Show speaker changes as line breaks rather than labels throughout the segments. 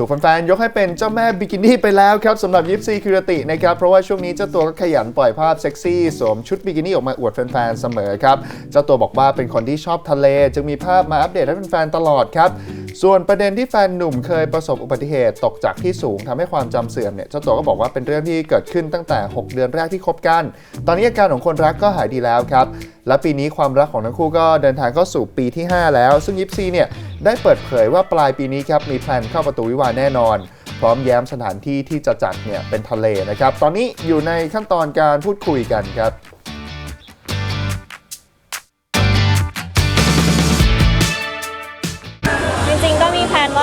ถูกแฟนๆยกให้เป็นเจ้าแม่บิกินี่ไปแล้วครับสำหรับยิปซีคิรตินะครับ เพราะว่าช่วงนี้เจ้าตัวก็ขยันปล่อยภาพเซ็กซี่สวมชุดบิกินี่ออกมาอวดแฟนๆเสมอครับ เจ้าตัวบอกว่าเป็นคนที่ชอบทะเล จึงมีภาพมาอัปเดตให้แฟนๆตลอดครับ ส่วนประเด็นที่แฟนหนุ่มเคยประสบอุบัติเหตุตกจากที่สูงทำให้ความจำเสื่อมเนี่ยเจ้าตัวก็บอกว่าเป็นเรื่องที่เกิดขึ้นตั้งแต่ 6 เดือนแรกที่คบกัน ตอนนี้อาการของคนรักก็หายดีแล้วครับ และปีนี้ความรักของทั้งคู่ก็เดินทางเข้าสู่ปีที่ 5 แล้ว ซึ่งยิปซีเนี่ยได้เปิดเผยว่าปลายปีนี้ครับมีแพลนเข้าประตูวิวาแน่นอน พร้อมแย้มสถานที่ที่จะจัดเนี่ยเป็นทะเลนะครับตอนนี้อยู่ในขั้นตอนการพูดคุยกันครับ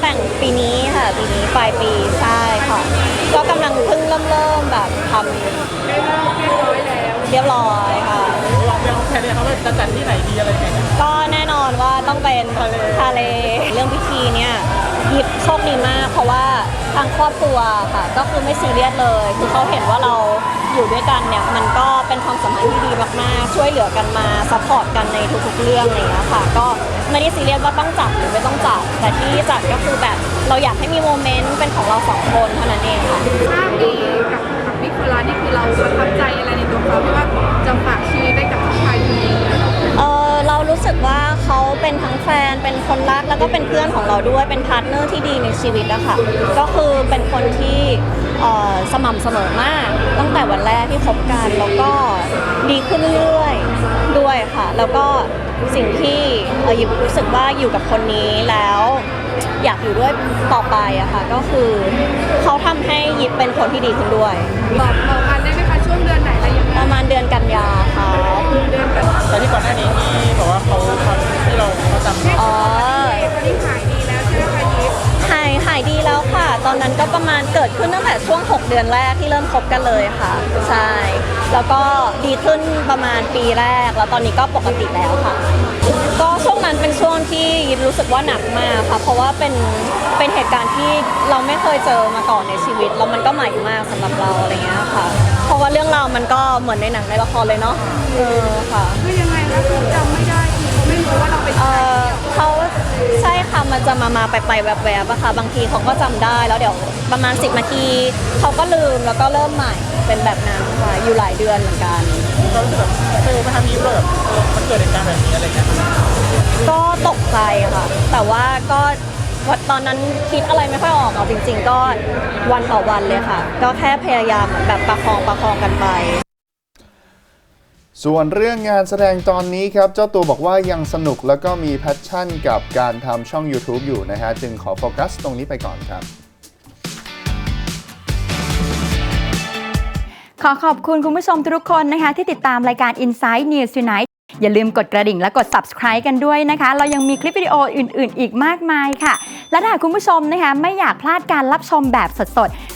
แผนว่าแต่งปีนี้ค่ะ ปีนี้ปลายปีใช่ค่ะ ก็กำลังเพิ่งเริ่มเริ่มแบบทำเรียบร้อยค่ะ
วางแผนเนี่ยเขาจะจัดที่ไหนดีอะไรยังไงเนี่ย
ก็แน่นอนว่าต้องเป็น
ทะเล
ทะเลเรื่องพิธีเนี่ยยิบโชคดีมาก เพราะว่าทางครอบครัวค่ะ ก็คือไม่ซีเรียสเลย คือเขาเห็นว่าเรา อยู่ด้วยกันเนี่ยมันก็เป็นความสัมพันธ์ที่ดีมากๆ ช่วยเหลือกันมาซัพพอร์ตกันในทุกๆเรื่องอะไรอย่างเงี้ยค่ะ ก็ไม่ได้ซีเรียสว่าต้องจับหรือไม่ต้องจับ แต่ที่จับก็คือแบบเราอยากให้มีโมเมนต์เป็นของเราสองคนเท่านั้นเองค่ะ
ถ้ามีกับกับนิโคลานี่คือเราประทับใจอะไรในตัวเขาที่ว่า
แล้วก็เป็นเพื่อนของเราด้วยเป็นพาร์ทเนอร์ที่ดีในชีวิตอะค่ะก็คือเป็นคนที่เอ่อสม่ำเสมอมาก ตั้งแต่วันแรกที่คบกันแล้วก็ดีขึ้นเรื่อยๆด้วยค่ะ แล้วก็สิ่งที่เอ่อหยิบรู้สึกว่าอยู่กับคนนี้แล้วอยากอยู่ด้วยต่อไปอะค่ะ ก็คือเขาทำให้หยิบเป็นคนที่ดีขึ้นด้วย
บอกบอกกันได้ไหมคะช่วงเดือนไหนอะไรยังไง
ประมาณเดือนกันยาค่ะ
เดือนแบบ
แต่ที่ก่อนหน้านี้
ป
ระมาณเกิดขึ้นตั้งแต่ช่วง 6 เดือนแรกที่เริ่มคบกันเลยค่ะ ใช่ แล้วก็ดีขึ้นประมาณปีแรก แล้วตอนนี้ก็ปกติแล้วค่ะ ก็ช่วงนั้นเป็นช่วงที่ยิบรู้สึกว่าหนักมากค่ะ เพราะว่าเป็นเป็นเหตุการณ์ที่เราไม่เคยเจอมาก่อนในชีวิตแล้วมันก็ใหม่มากสำหรับเราอะไรเงี้ยค่ะ เพราะว่าเรื่องราวมันก็เหมือนในหนังในละครเลยเนาะเออค่ะ
คือยังไงคะคือจำไม่ได้คือเขาไม่รู้ว่าเราเป็น
เอ
ใคร
อเขาใช่ค่ะ มันจะมามาไปไปแวบๆบๆอะค่ะ บางทีเขาก็จำได้แล้วเดี๋ยวประมาณ 10นาทีเขาก็ลืมแล้วก็เริ่มใหม่เป็นแบบนั้นค่ะอยู่หลายเดือนเหมือนกัน
เรารู้สึกแบบเออมาทำนี้แบบเออมันเกิดเหตุการณ์แบบนี้อะไรเงี้ย
ก็ตกใจค่ะ แต่ว่าก็วันตอนนั้นคิดอะไรไม่ค่อยออกเอาจริง ๆ ก็วันต่อวันเลยค่ะ ก็แค่พยายามแบบประคองประคองกันไป
ส่วนเรื่องงานแสดงตอนนี้ครับ เจ้าตัวบอกว่ายังสนุกแล้วก็มีแพชชั่นกับการทำช่อง YouTube อยู่นะฮะ จึงขอโฟกัสตรงนี้ไปก่อนครับ
ขอขอบคุณคุณผู้ชมทุกคนนะคะ ที่ติดตามรายการ Inside News Tonight อย่าลืมกดกระดิ่งและกด subscribe กันด้วยนะคะ เรายังมีคลิปวิดีโออื่น ๆ อีกมากมายค่ะ และถ้าคุณผู้ชมนะคะไม่อยากพลาดการรับชมแบบสดๆ